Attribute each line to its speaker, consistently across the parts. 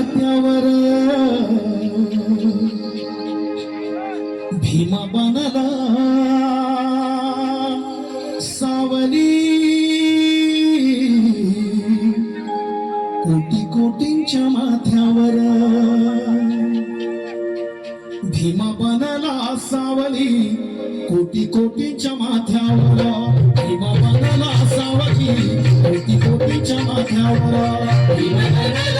Speaker 1: रस्त्यावर भीमा बनला. सावली. कोटी कोटींच्या माथ्यावर. भीमा बनला सावली. कोटी कोटीच्या माथ्यावर. भीमा बनला सावली. कोटी कोटीच्या माथ्यावर. भीमा बनला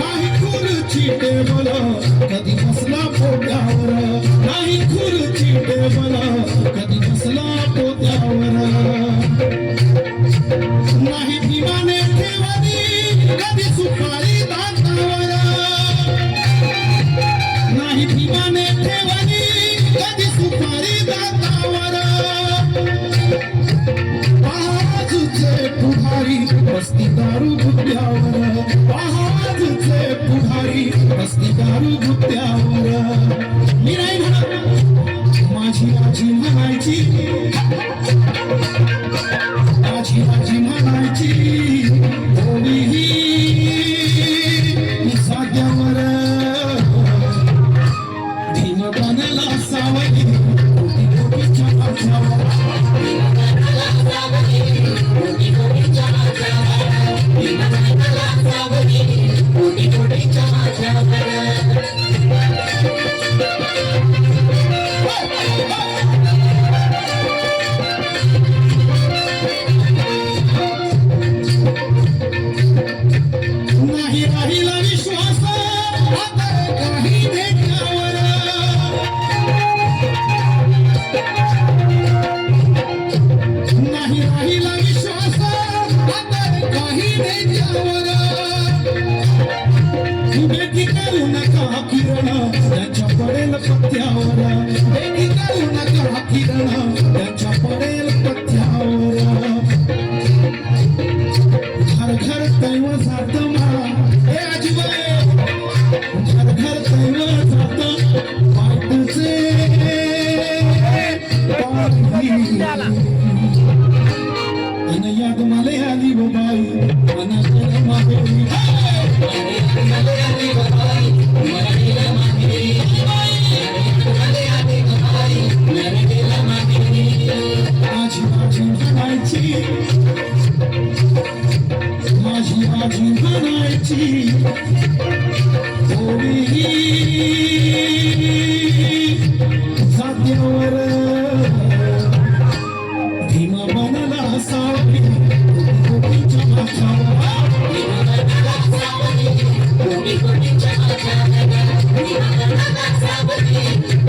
Speaker 1: नाही खुर्ची टेबल कधी बसला पोट्यावर. नाही खुर्ची टेबल कधी बसला पोट्यावर. नाही भीमाने ठेवली कधी सुपारी दातावर. नाही भीमाने ठेवली कधी सुपारी दातावर. आजचे पुढारी बस्ती दारू पुढारी बसती ಪಡೆಯಲು ಪತ್ಯಾವರ ಬೇಡಿಕರು ನಕ ಹಾಕಿದಣ ಚಪಡೆಯಲು ಪಟ್ಟ माझी माझी म्हणायची थोडी Thank you.